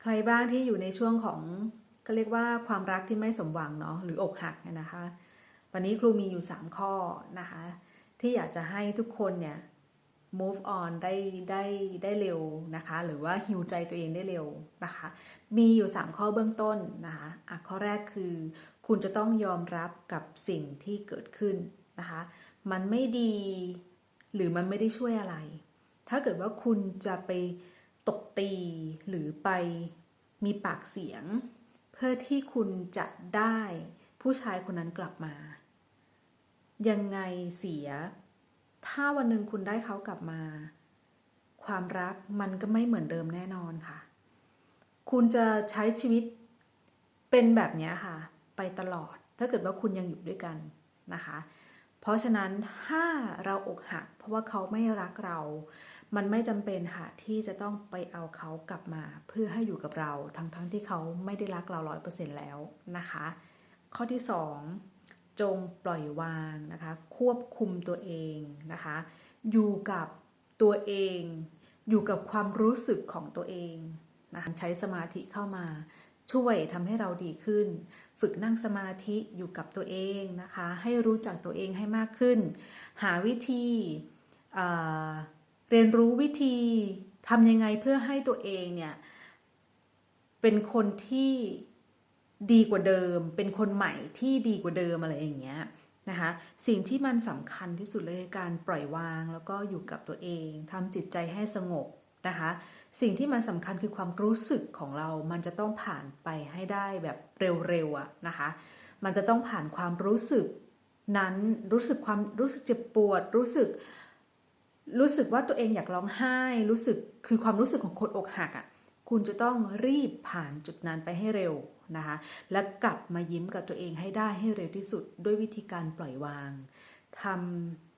ใครบ้างที่อยู่ในช่วงของก็เรียกว่าความรักที่ไม่สมหวังเนาะหรืออกหักเนี่ยนะคะ วันนี้ครูมีอยู่ 3 ข้อนะคะ ที่อยากจะให้ทุกคนเนี่ย move on ได้ได้ได้เร็วนะคะ หรือว่าฮิวใจตัวเองได้เร็วนะคะ มีอยู่ 3 ข้อเบื้องต้นนะคะอะข้อแรกคือ คุณจะต้องยอมรับกับสิ่งที่เกิดขึ้นนะคะ มันไม่ดีหรือมันไม่ได้ช่วยอะไร ถ้าเกิดว่าคุณจะไป ตบตีหรือไปมีปากเสียง เพื่อที่คุณจะได้ผู้ชายคนนั้นกลับมา ยังไงเสีย ถ้าวันหนึ่งคุณได้เขากลับมา ความรักมันก็ไม่เหมือนเดิมแน่นอนค่ะ คุณจะใช้ชีวิตเป็นแบบนี้ค่ะ ไปตลอดถ้าเกิดว่าคุณยังอยู่ด้วยกันนะคะ เพราะฉะนั้นถ้าเราอกหัก เพราะว่าเขาไม่รักเรา มันไม่จำเป็นค่ะที่จะต้องไปเอาเขากลับมาเพื่อให้อยู่กับเรา ทั้งๆทที่เขาไม่ได้รักเราร้อยเปอร์เซ็นต์แล้วนะคะ ข้อที่สองจงปล่อยวางนะคะ ควบคุมตัวเองนะคะ อยู่กับตัวเอง อยู่กับความรู้สึกของตัวเองนะคะใช้สมาธิเข้ามาช่วยทำให้เราดีขึ้น ฝึกนั่งสมาธิอยู่กับตัวเองนะคะ ให้รู้จักตัวเองให้มากขึ้น หาวิธี เรียนรู้วิธีทำยังไงเพื่อให้ตัวเองเนี่ย เป็นคนที่ดีกว่าเดิม เป็นคนใหม่ที่ดีกว่าเดิมอะไรอย่างเงี้ยนะคะสิ่งที่มันสำคัญที่สุดเลยการปล่อยวางแล้วก็อยู่กับตัวเองทำจิตใจให้สงบนะคะสิ่งที่มันสำคัญคือความรู้สึกของเรา มันจะต้องผ่านไปให้ได้แบบเร็วๆอะนะคะ มันจะต้องผ่านความรู้สึกนั้นรู้สึกความรู้สึกเจ็บปวดรู้สึก รู้สึกว่าตัวเองอยากร้องไห้ รู้สึกคือความรู้สึกของคนอกหักอะ่ะคุณจะต้องรีบผ่านจุดนั้นไปให้เร็วนะคะ และกลับมายิ้มกับตัวเองให้ได้ให้เร็วที่สุด ด้วยวิธีการปล่อยวางท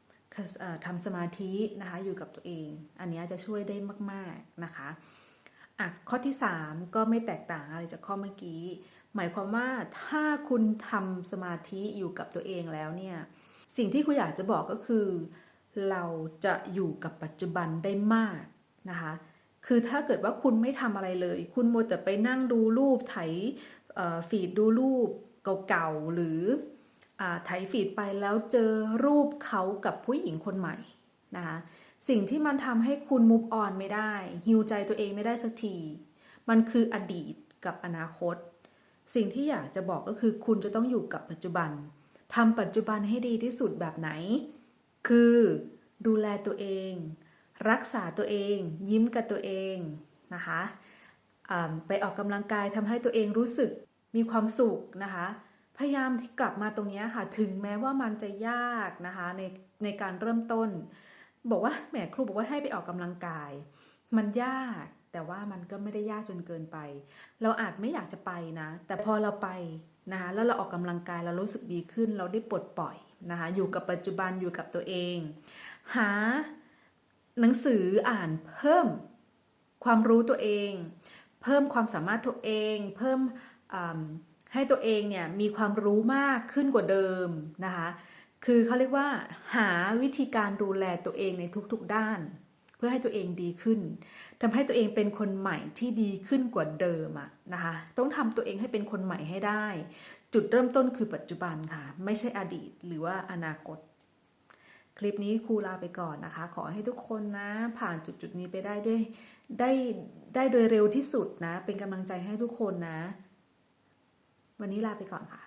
ำทำสมาธินะคะอยู่กับตัวเอง อันนี้จะช่วยได้มาก ๆนะคะอะข้อที่ 3 ก็ไม่แตกต่างอะไรจากข้อเมื่อกี้ หมายความว่าถ้าคุณทำสมาธิอยู่กับตัวเองแล้วเนี่ย สิ่งที่คุณอยากจะบอกก็คือ เราจะอยู่กับปัจจุบันได้มากนะคะ คือถ้าเกิดว่าคุณไม่ทำอะไรเลย คุณมัวแต่ไปนั่งดูรูปไถฟีดดูรูปเก่าๆหรืออาไถฟีดไปแล้วเจอรูปเขากับผู้หญิงคนใหม่นะคะสิ่งที่มันทำให้คุณมุ v ออนไม่ได้ฮิวใจตัวเองไม่ได้สักที มันคืออดีตกับอนาคต สิ่งที่อยากจะบอกก็คือคุณจะต้องอยู่กับปัจจุบันทำปัจจุบันให้ดีที่สุดแบบไหน คือ ดูแลตัวเอง รักษาตัวเอง ยิ้มกับตัวเองนะคะไปออกกำลังกายทำให้ตัวเองรู้สึกมีความสุขนะคะ พยายามที่กลับมาตรงนี้ค่ะถึงแม้ว่ามันจะยากนะคะในในการเริ่มต้น บอกว่าแหมครูบอกว่าให้ไปออกกำลังกาย มันยากแต่ว่ามันก็ไม่ได้ยากจนเกินไป เราอาจไม่อยากจะไปนะ แต่พอเราไปนะคะแล้วเราออกกำลังกายเรารู้สึกดีขึ้น เราได้ปลดปล่อย นะคะอยู่กับปัจจุบันอยู่กับตัวเอง หาหนังสืออ่านเพิ่มความรู้ตัวเอง เพิ่มความสามารถตัวเอง เพิ่มให้ตัวเองเนี่ยมีความรู้มากขึ้นกว่าเดิมนะคะคือเขาเรียกว่าหาวิธีการดูแลตัวเองในทุกๆด้าน พื่อให้ตัวเองดีขึ้นทำให้ตัวเองเป็นคนใหม่ที่ดีขึ้นกว่าเดิมอะนะคะต้องทำตัวเองให้เป็นคนใหม่ให้ได้ จุดเริ่มต้นคือปัจจุบันค่ะ ไม่ใช่อดีตหรือว่าอนาคต คลิปนี้ครูลาไปก่อนนะคะ ขอให้ทุกคนนะ ผ่านจุดจุดนี้ไปได้ด้วยได้ได้โดยเร็วที่สุดนะ เป็นกำลังใจให้ทุกคนนะ วันนี้ลาไปก่อนค่ะ